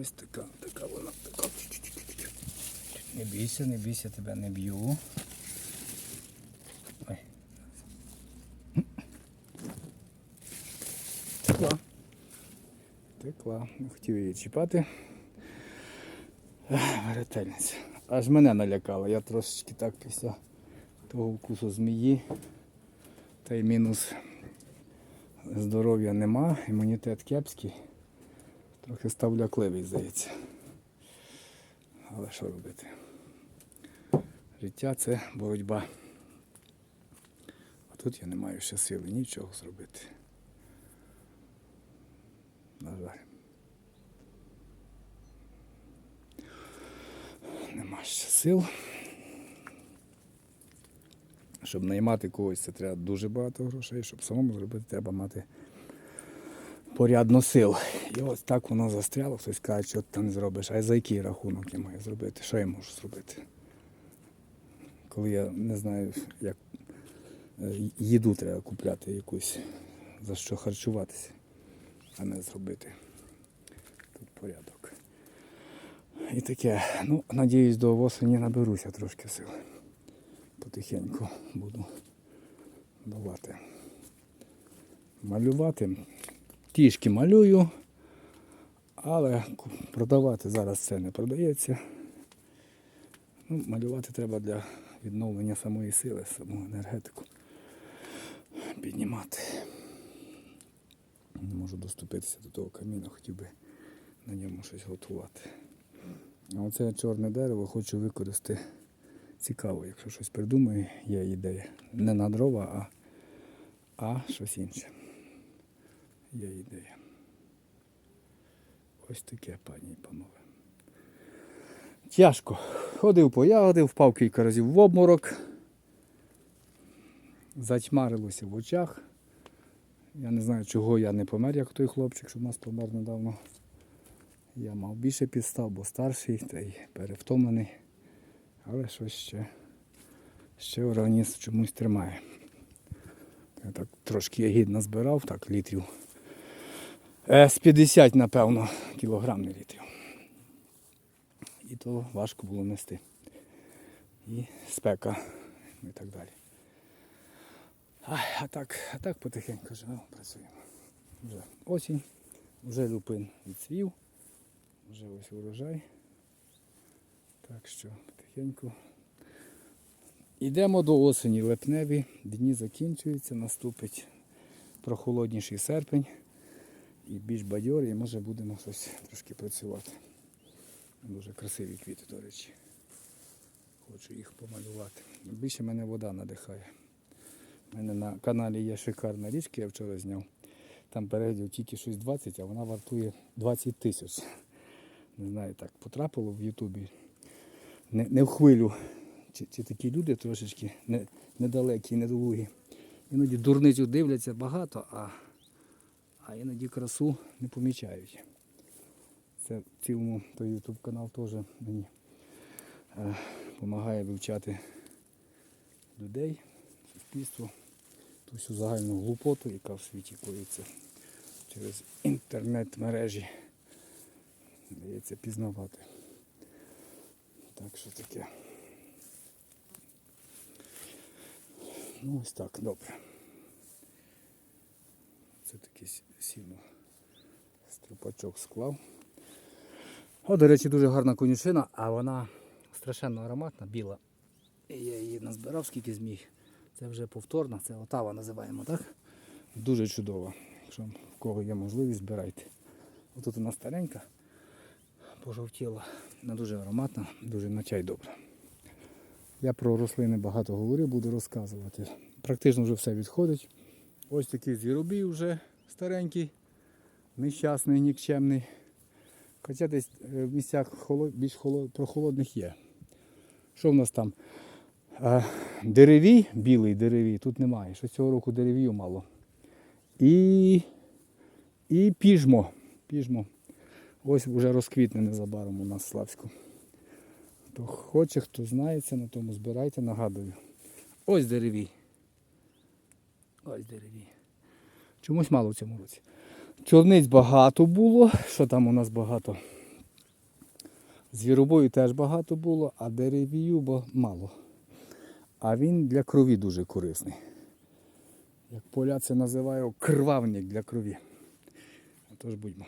Ось така, така вона, така. Не бійся, не бійся, тебе не б'ю. Текла. Текла. Не хотів її чіпати. Ех, Ретельниця. Аж мене налякало. Я трошечки так після того вкусу змії. Та й мінус здоров'я нема, імунітет кепський. Трохи став лякливий, здається. Але що робити? Життя це боротьба. А тут я не маю ще сили нічого зробити. На жаль. Нема ще сил. Щоб наймати когось, це треба дуже багато грошей, щоб самому зробити, треба мати порядно сил. І ось так воно застряло, хтось каже, що ти там зробиш, а за який рахунок я маю зробити? Що я можу зробити? Коли я не знаю, як е, їду треба купляти якусь, за що харчуватися, а не зробити тут порядок. І таке, ну, надіюсь, до осені наберуся трошки сил. Потихеньку буду давати. Малювати. Тішки малюю, але продавати зараз це не продається. Ну, малювати треба для відновлення самої сили, саму енергетику. Піднімати. Не можу доступитися до того каміна, хотів би на ньому щось готувати. А оце чорне дерево хочу використати цікаво, якщо щось придумаю, є ідея. Не на дрова, а, а щось інше. Є ідея. Ось таке, пані і панове. Тяжко. Ходив по ягоди, впав кілька разів в обморок. Затьмарилося в очах. Я не знаю, чого я не помер, як той хлопчик, що в нас помер недавно. Я мав більше підстав, бо старший та й перевтомлений. Але щось ще, ще організм чомусь тримає. Я так трошки ягід назбирав, так, літрів. З 50, напевно, кілограм не літрів. І то важко було нести. І спека і так далі. Ай, а так, а так потихеньку живемо, працюємо. Вже осінь, вже люпин відцвів, вже ось урожай. Так що потихеньку. Йдемо до осені липневі, дні закінчуються, наступить прохолодніший серпень і більш бадьорий, і може будемо щось трошки працювати. Дуже красиві квіти, до речі. Хочу їх помалювати. Більше мене вода надихає. У мене на каналі є шикарна річка, я вчора зняв. Там переглядів тільки щось 20, а вона вартує 20 тисяч. Не знаю, так потрапило в Ютубі. Не, не в хвилю. Чи, чи такі люди трошечки не, недалекі, недолугі. Іноді дурницю дивляться багато, а, а іноді красу не помічають. Це в цілому той YouTube канал теж мені допомагає вивчати людей, суспільство, ту всю загальну глупоту, яка в світі коїться через інтернет-мережі. Дається пізнавати. Так що таке. Ну ось так, добре. Це такий с- сіно струпачок склав. О, до речі, дуже гарна конюшина, а вона страшенно ароматна, біла. І я її назбирав, скільки зміг. Це вже повторна, це отава називаємо, так? Дуже чудова. Якщо в кого є можливість, збирайте. Отут вона старенька, пожовтіла, вона дуже ароматна, дуже на чай добра. Я про рослини багато говорю, буду розказувати. Практично вже все відходить. Ось такий звіробій вже старенький, нещасний, нікчемний. Хоча десь е, в місцях холод- більш холод- прохолодних є. Що в нас там? Деревій, білий деревій, тут немає. Що цього року деревію мало. І, і піжмо. піжмо. Ось вже розквітне незабаром у нас Славську. Хто хоче, хто знається, на тому збирайте, нагадую. Ось деревій. Ось дереві. Чомусь мало в цьому році. Чорниць багато було. Що там у нас багато? Звіробою теж багато було, а деревію мало. А він для крові дуже корисний. Як поляці називають кривавник для крові. Тож будьмо.